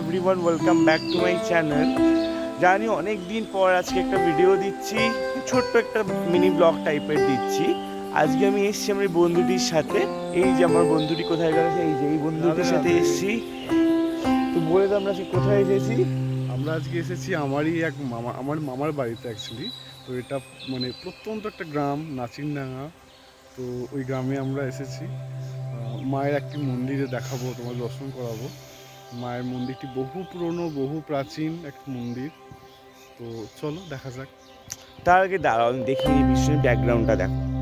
Everyone welcome back to my channel জানি অনেক দিন পর আজকে একটা ভিডিও দিচ্ছি ছোট্ট একটা মিনি ব্লগ টাইপের দিচ্ছি। আজকে আমি এসেছি আমার বন্ধুটির সাথে। এই যে আমার বন্ধুটি কোথায় গেছে এই যে এই বন্ধুটির সাথে এসেছি। তো বলে তো আমরা কোথায় এসেছি? আমরা আজকে এসেছি আমারই এক মামা আমার মামার বাড়িতে অ্যাকচুয়ালি তো এটা মানে প্রত্যন্ত একটা গ্রাম নাচিনডাঙ্গা তো ওই গ্রামে আমরা এসেছি। মায়ের একটি মন্দিরে দেখাবো তোমার দর্শন করাবো। মায়ের মন্দিরটি বহু পুরনো, বহু প্রাচীন এক মন্দির। তো চলো, দেখা যাক। তার আগে দাঁড়াও দেখি এই ব্যাকগ্রাউন্ডটা দেখো।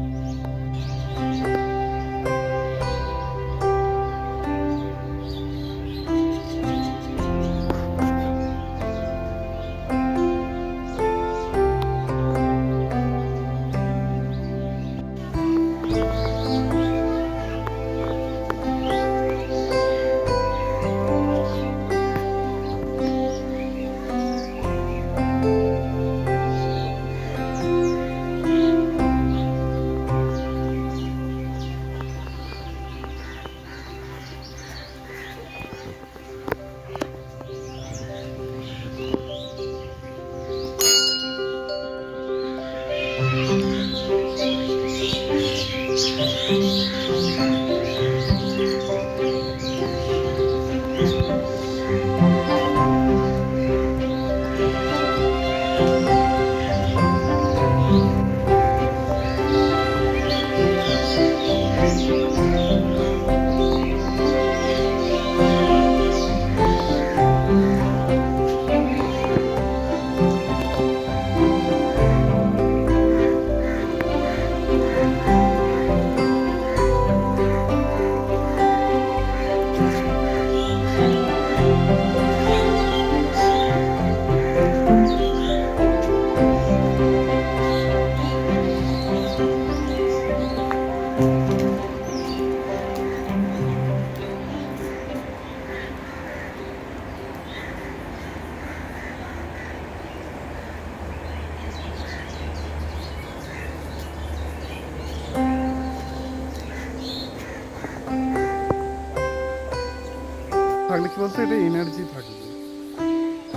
থাকলে কি বলতো এটা এনার্জি থাকবে।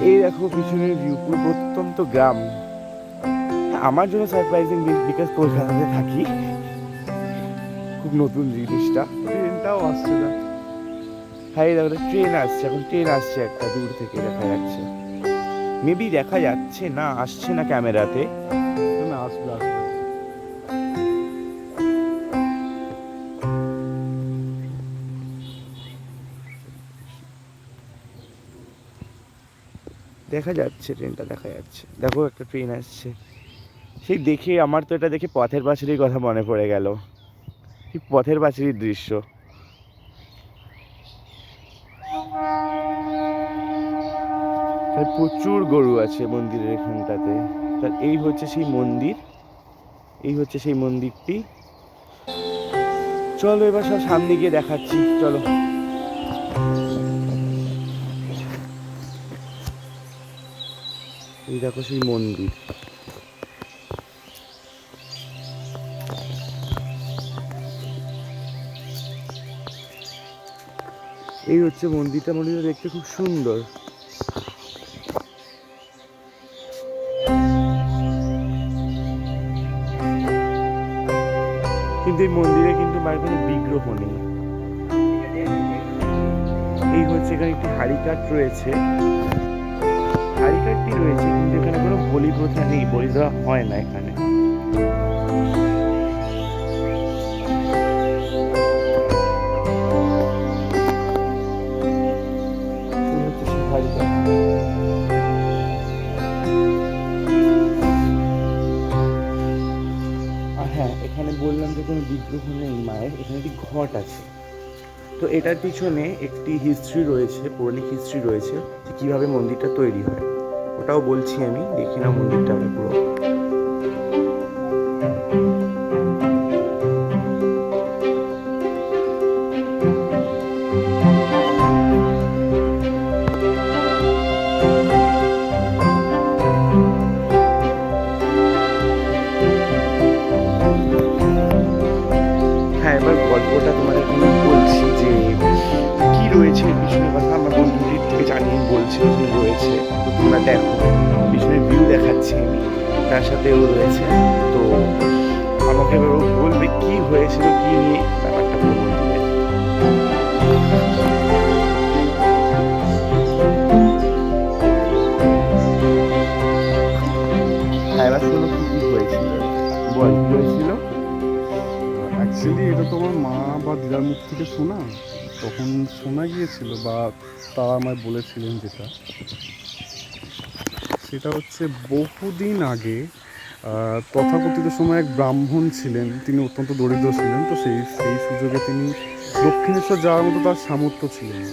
এই দেখো পিছনের ভিউ পুরো প্রত্যন্ত গ্রাম। আমার জন্য সারপ্রাইজিং বিকজ কলকাতাতে থাকি। খুব নতুন জিনিসটা। ট্রেনটাও আসছে না। হ্যাঁ এই দেখো ট্রেন আসছে। এখন ট্রেন আসছে একটা দূর থেকে দেখা যাচ্ছে। মেবি দেখা যাচ্ছে না আসছে না ক্যামেরাতে না আসবে আসবে। দেখা যাচ্ছে, ট্রেনটা দেখা যাচ্ছে। দেখো একটা ট্রেন আসছে। সেই দেখে আমার তো এটা দেখে পথের পাঁচালির কথা মনে পড়ে গেল। কি পথের পাঁচালির দৃশ্য। প্রচুর গরু আছে মন্দিরের এখানটাতে। তার এই হচ্ছে সেই মন্দির। এই হচ্ছে সেই মন্দিরটি। চলো এবার সব সামনে গিয়ে দেখাচ্ছি। চলো। এই দেখো সেই মন্দির। এই হচ্ছে মন্দিরটা মন্দিরটা দেখতে খুব সুন্দর। কিন্তু এই মন্দিরে কিন্তু মায়ের কোনো বিগ্রহ নেই। এই হচ্ছে এখানে একটি হাড়িকাঠ রয়েছে। হাড়িকাঠটি রয়েছে কিন্তু এখানে কোনো বলি প্রথা নেই বলি দেওয়া হয় না এখানে। এটার পিছনে একটি হিস্ট্রি রয়েছে, পৌরাণিক হিস্ট্রি রয়েছে যে কীভাবে মন্দিরটা তৈরি হয়। ওটাও বলছি আমি, দেখি না মন্দিরটা আমি পুরো। সেগুলো রয়েছে। তোমরা দেখো, পিছনে ভিউ দেখাচ্ছি আমি, তার সাথে ও রয়েছে। তো আমাকে বলবে কি হয়েছিল, কি নিয়ে ব্যাপারটা বলব শোনা গিয়েছিল বা তারা আমায় বলেছিলেন যেটা, সেটা হচ্ছে বহুদিন আগে তথাকথিত সময় এক ব্রাহ্মণ ছিলেন, তিনি অত্যন্ত দরিদ্র ছিলেন, তো সেই সেই সুযোগে তিনি দক্ষিণেশ্বর যাওয়ার মতো তার সামর্থ্য ছিল না।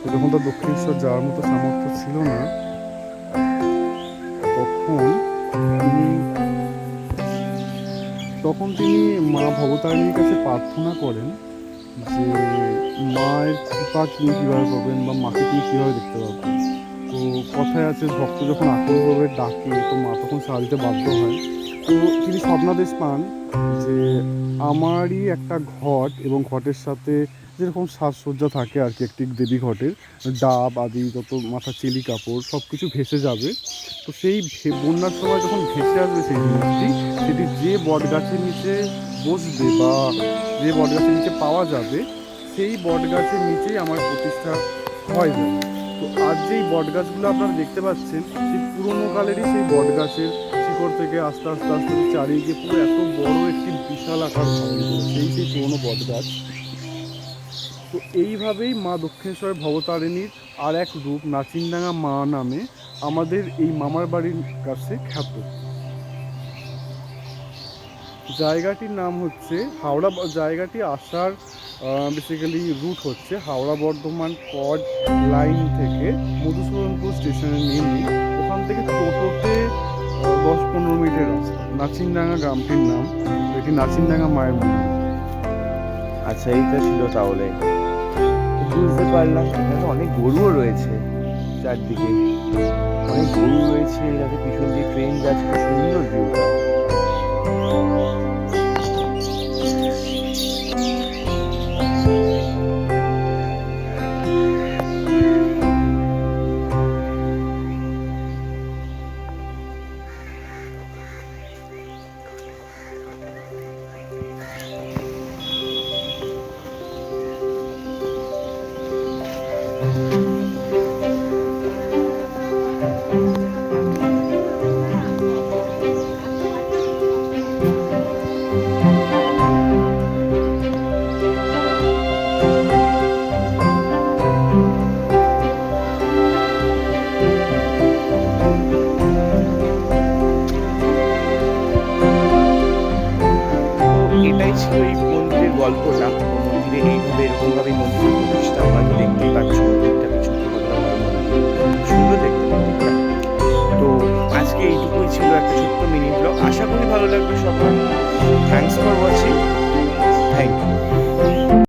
তো যখন তার দক্ষিণেশ্বর যাওয়ার মতো সামর্থ্য ছিল না, তখন তখন তিনি মা ভবতারিণীর কাছে প্রার্থনা করেন যে মায়ের কৃপা তিনি কীভাবে পাবেন বা মাকে তিনি কীভাবে দেখতে পাবেন? তো কথায় আছে, ভক্ত যখন আকুলভাবে ডাকে, তো মা তখন সাড়া দিতে বাধ্য হয়। তো তিনি স্বপ্নাদেশ পান যে আমারই একটা ঘট এবং ঘটের সাথে যেরকম সাজসজ্জা থাকে আর কি, একটি দেবী ঘটের, ডাব আদি, যত মাথা চিলি কাপড় সব কিছু ভেসে যাবে। তো সেই বন্যার সময় যখন ভেসে আসবে সেই জিনিসটি, সেটি যে বট গাছের নিচে বসবে বা যে বট গাছের নিচে পাওয়া যাবে, সেই বট গাছের নিচেই আমার প্রতিষ্ঠা হয় যাবে তো আজ যেই বট গাছগুলো আপনারা দেখতে পাচ্ছেন, সেই পুরোনো কালেরই সেই বট গাছের শিকড় থেকে আস্তে আস্তে আস্তে চারিদিকে পুরো এত বড় একটি বিশাল আকার সেই সেই পুরোনো বট গাছ। তো এইভাবেই মা দক্ষিণেশ্বর ভবতারিণীর আর এক রূপ নাচিনডাঙ্গা মা নামে আমাদের এই মামার বাড়ির কাছে খ্যাত। জায়গাটির নাম হচ্ছে হাওড়া জায়গাটি আসার বেসিক্যালি রুট হচ্ছে হাওড়া বর্ধমান কড লাইন থেকে মধুসূদনপুর স্টেশনে নেমে ওখান থেকে টোটোতে দশ পনেরো মিনিটের রাস্তা। নাচিনডাঙ্গা গ্রামটির নাম। এটি নাচিনডাঙ্গা মায়ের মন্দির। আচ্ছা এইটা ছিল তাহলে। বুঝতে পারলাম, এখানে অনেক গরুও রয়েছে চারদিকে। অনেক গরু রয়েছে এটাকে পিছন দিয়ে ট্রেন যাচ্ছে, সুন্দর ভিউটা এটাই ছিল এই মন্দিরের গল্পটা। মন্দিরে এইভাবে এরকমভাবে মন্দির প্রতিষ্ঠা হয় দেখতেই পাচ্ছ। আশা করি ভালো লাগবে সবার। Thanks for watching thank you